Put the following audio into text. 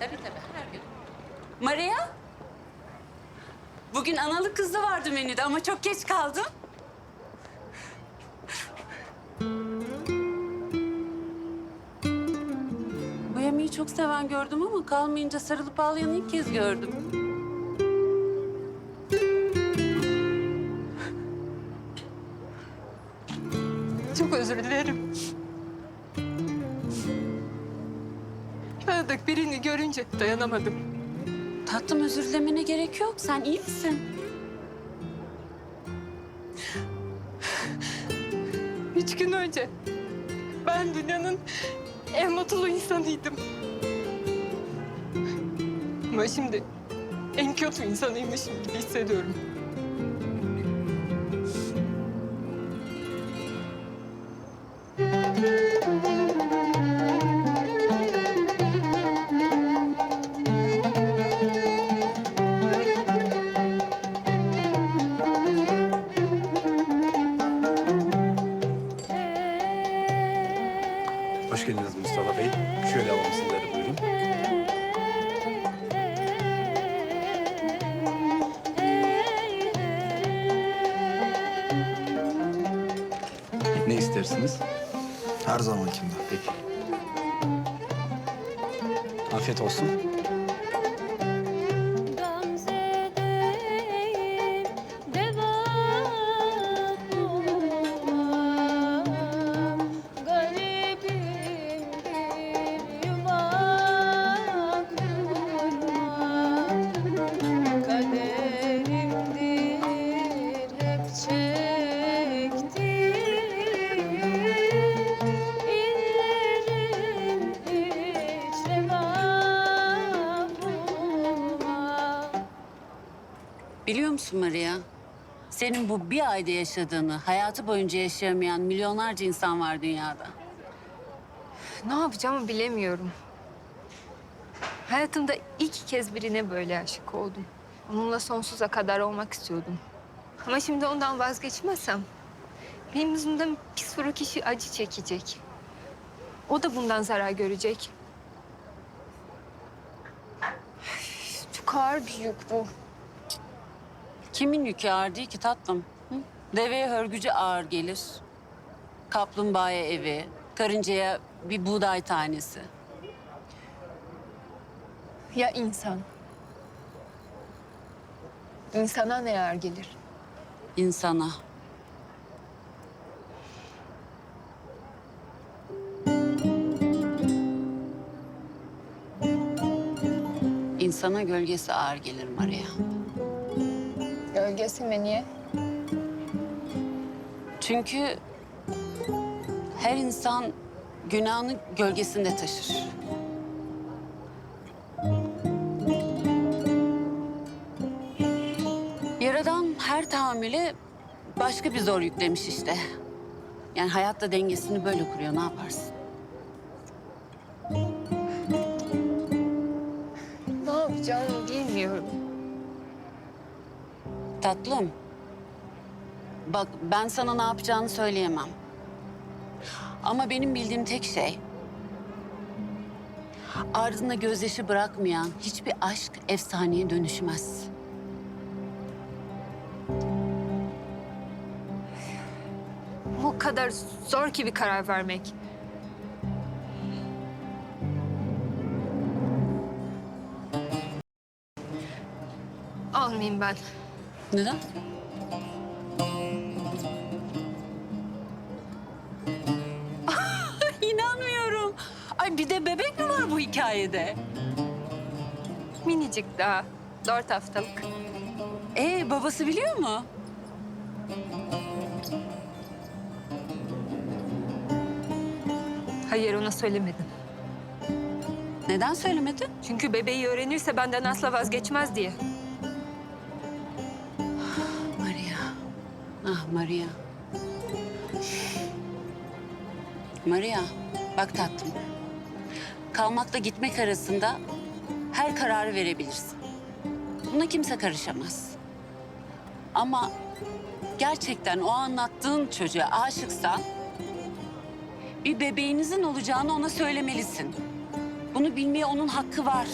Tabii tabii her gün. Maria? Bugün analı kızlı vardı menüde ama çok geç kaldım. Bu yemeği çok seven gördüm ama kalmayınca sarılıp ağlayan ilk kez gördüm. Çok özür dilerim. Birini görünce dayanamadım. Tatlım özür dilemene gerek yok. Sen iyi misin? Üç gün önce ben dünyanın en mutlu insanıydım. Ama şimdi en kötü insanıymışım gibi hissediyorum. Hoş geldiniz Mustafa Bey. Şöyle alalım sizleri buyurun. Ne istersiniz? Her zamankinde. Peki. Afiyet olsun. Biliyor musun Maria? Senin bu bir ayda yaşadığını hayatı boyunca yaşayamayan milyonlarca insan var dünyada. Ne yapacağımı bilemiyorum. Hayatımda ilk kez birine böyle aşık oldum. Onunla sonsuza kadar olmak istiyordum. Ama şimdi ondan vazgeçmezsem benim yüzümden bir sürü kişi acı çekecek. O da bundan zarar görecek. Çok ağır bir yük bu. Kimin yükü ağır değil ki tatlım? Hı? Deveye hörgücü ağır gelir. Kaplumbağaya evi, karıncaya bir buğday tanesi. Ya insan? İnsana ne ağır gelir? insana. İnsana gölgesi ağır gelir Maria. Gölgesi mi niye? Çünkü her insan günahını gölgesinde taşır. Yaradan her tahammüle başka bir zor yüklemiş işte. Yani hayatta dengesini böyle kuruyor, ne yaparsın? Ne yapacağımı bilmiyorum. Tatlım. Bak ben sana ne yapacağını söyleyemem. Ama benim bildiğim tek şey... ...ardında gözyaşı bırakmayan hiçbir aşk efsaneye dönüşmez. O kadar zor ki bir karar vermek. Almayayım ben. Neden? İnanmıyorum. Ay bir de bebek mi var bu hikayede? Minicik daha. Dört haftalık. Ee babası biliyor mu? Hayır ona söylemedim. Neden söylemedin? Çünkü bebeği öğrenirse benden asla vazgeçmez diye. Ah Maria. Maria, bak tatlım. Kalmakla gitmek arasında her kararı verebilirsin. Buna kimse karışamaz. Ama gerçekten o anlattığın çocuğa aşıksan... ...bir bebeğinizin olacağını ona söylemelisin. Bu Bunu bilmeye onun hakkı var.